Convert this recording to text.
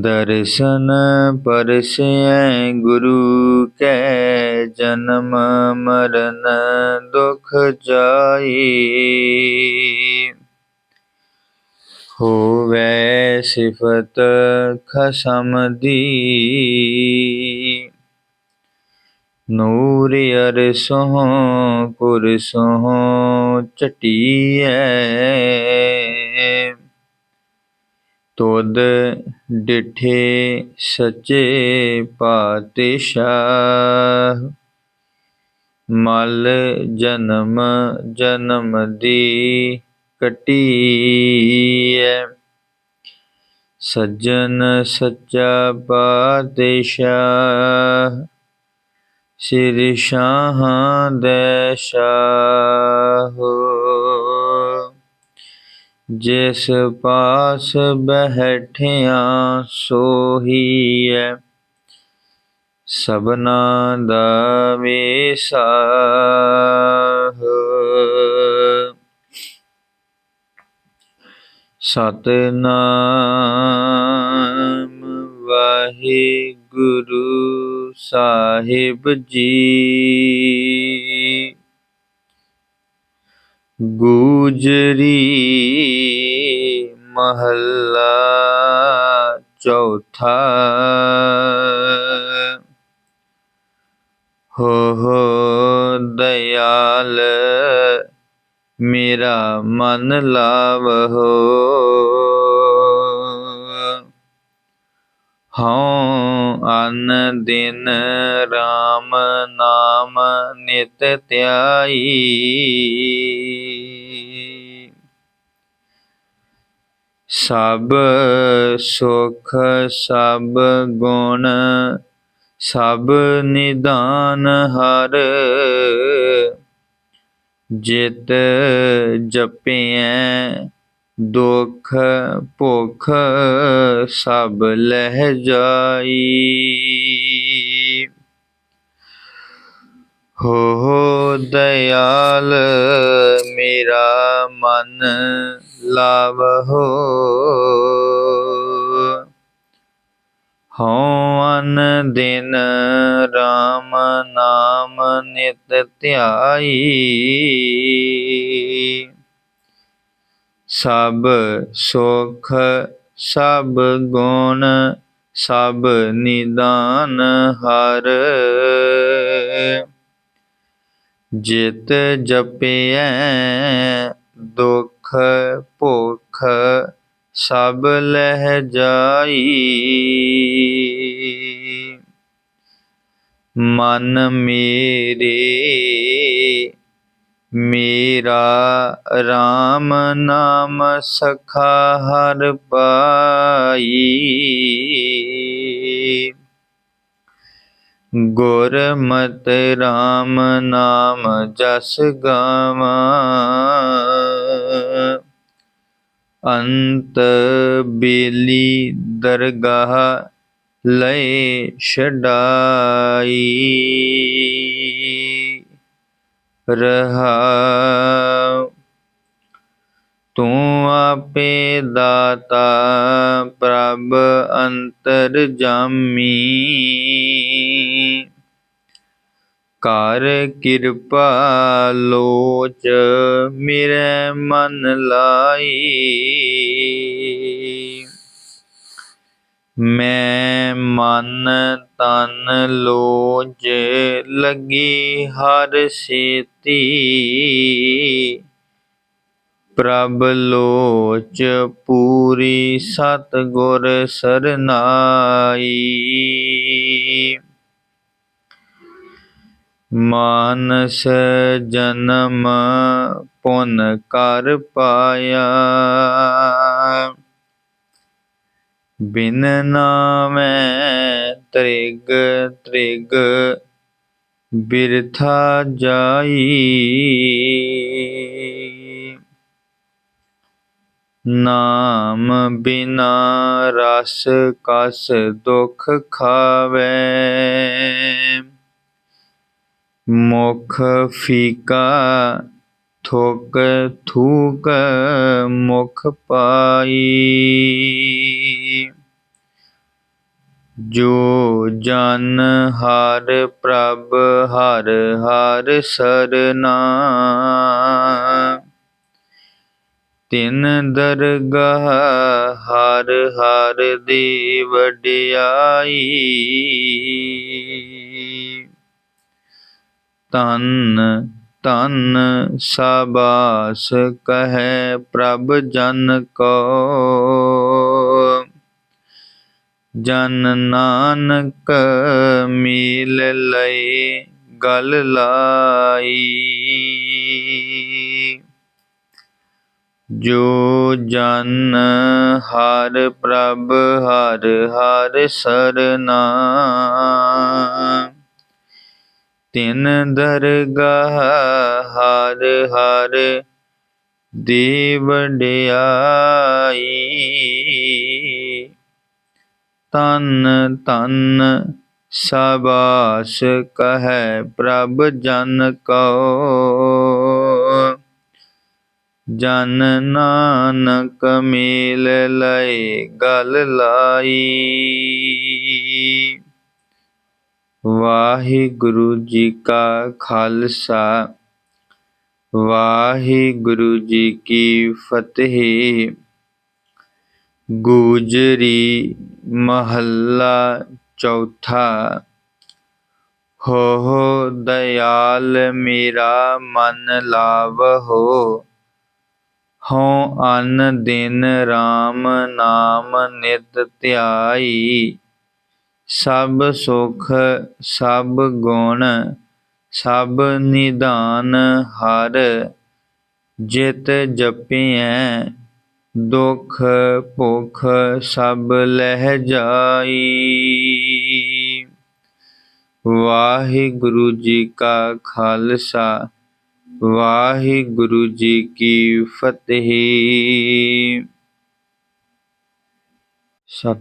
ਦਰਸ਼ਨ ਪਰਸੈ ਗੁਰੂ ਕੈ, ਜਨਮ ਮਰਨ ਦੁਖ ਜਾਈ। ਹੋਵੇ ਸਿਫਤ ਖਸਮ ਦੀ। ਨੂਰ ਅਰਸੋਂ ਕੁਰਸੋਂ ਚਟੀਐ ਤੁਧ ਡਿਠੇ ਸੱਚੇ ਪਾਤਸ਼ਾਹ। ਮਲ ਜਨਮ ਜਨਮ ਦੀ ਕਟੀਐ। ਸੱਜਣ ਸੱਚਾ ਪਾਤਸ਼ਾਹ। ਸ੍ਰੀ ਸ਼ਾਹਾਂ ਦੇ ਸ਼ਾਹ। ਜਿਸ ਪਾਸ ਬਹਿਠਿਆ ਸੋਹੀਐ ਸਭਨਾ ਦਾ ਵਿਸਾਹ। ਸਤਨਾਮ ਵਾਹਿਗੁਰੂ ਸਾਹਿਬ ਜੀ। ਗੁਜਰੀ ਮਹੱਲਾ ਚੌਥਾ। ਹੋ ਹੋ ਦਇਆਲ ਮੇਰਾ ਮਨ ਲਾਵਹੋ। ਹਉ ਅਨ ਦਿਨ RAM ਨਿਤ ਧਿਆਈ। ਸਭ ਸੁਖ, ਸਭ ਗੁਣ, ਸਭ ਨਿਦਾਨ ਹਰ। ਜਿਤ ਜਪਿਐ, ਦੁਖ ਭੁਖ ਸਭ ਲਹਿ ਜਾਈ। हो दयाल मेरा मन लावहो। होवन दिन राम नाम नित त्याई। सब सुख सब गुण सब निदान हर। ਜਿਤ ਜਪਿਐ, ਦੁਖ ਭੁਖ ਸਭ ਲਹਿ ਜਾਈ। ਮਨ ਮੇਰੇ, ਮੇਰਾ RAM ਨਾਮ ਸਖਾ ਹਰ ਪਾਈ। ਗੁਰਮਤਿ RAM ਨਾਮ ਜਸ ਗਾਵਾਂ। ਅੰਤ ਬੇਲੀ ਦਰਗਾਹ ਲਏ ਛਡਾਈ। ਰਹਾ ਤੂੰ ਆਪੇ ਦਾਤਾ, ਪ੍ਰਭ ਅੰਤਰ ਜਾਮੀ। ਕਰ ਕਿਰਪਾ ਲੋਚ ਮੇਰੇ ਮਨ ਲਾਈ। ਮੈਂ ਮਨ ਤਨ ਲੋਜ ਲੱਗੀ ਹਰ ਸੇਤੀ ਪ੍ਰਭ ਲੋਚ ਪੂਰੀ ਸਤ ਗੁਰ ਸਰਨਾਈ। ਮਾਨਸ ਜਨਮ ਪੁਨ ਕਰ ਪਾਇਆ। ਬਿਨ ਨਾਮੈ ਤ੍ਰਿਗ ਤ੍ਰਿਗ ਬਿਰਥਾ ਜਾਈ। ਨਾਮ ਬਿਨਾ ਰਸ ਕਸ ਦੁਖ ਖਾਵੇ। ਮੁਖ ਫੀਕਾ ਥੁਕ ਥੂਕ ਮੁਖ ਪਾਈ। ਜੋ ਜਨ ਹਰ ਪ੍ਰਭ ਹਰ ਹਰ ਸਰਨਾ। ਤਿਨ ਦਰਗਾਹ, ਹਰ ਹਰ ਦੀ ਵਡਿਆਈ। ਤਨ ਤਨ ਸਬਾਸ, ਕਹੈ ਪ੍ਰਭ ਜਨ ਕੋ। ਜਨ ਨਾਨਕ ਮੀਲ ਲਈ ਗਲ ਲਾਈ। ਜੋ ਜਨ ਹਰ ਪ੍ਰਭ ਹਰ ਹਰ ਸਰਨਾ ਤਿਨ ਦਰਗਾਹ ਹਰ ਹਰ ਦੀ ਵਡਿਆਈ ਤਨ ਤਨ ਸਬਾਸ, ਕਹੈ ਪ੍ਰਭ ਜਨ ਕਉ। ਜਨ ਨਾਨਕ ਮੇਲ ਲਈ ਗਲ ਲਾਈ। ਵਾਹਿਗੁਰੂ ਜੀ ਕਾ ਖਾਲਸਾ, ਵਾਹਿਗੁਰੂ ਜੀ ਕੀ ਫਤਿਹ। ਗੂਜਰੀ ਮਹੱਲਾ ਚੌਥਾ ਹੋ ਹੋ ਦਇਆਲ ਮੇਰਾ ਮਨ ਲਾਵਹੋ। ਹਉ ਅਨ ਦਿਨ RAM ਨਾਮ ਨਿਤ ਧਿਆਈ, ਸਭ ਸੁਖ, ਸਭ ਗੁਣ, ਸਭ ਨਿਦਾਨ ਹਰ ਜਿਤ ਜਪਿਐ, ਦੁਖ ਭੁਖ ਸਭ ਲਹਿ ਜਾਈ। ਵਾਹਿਗੁਰੂ ਜੀ ਕਾ ਖਾਲਸਾ ਵਾਹਿਗੁਰੂ ਜੀ ਕੀ ਫਤਿਹ।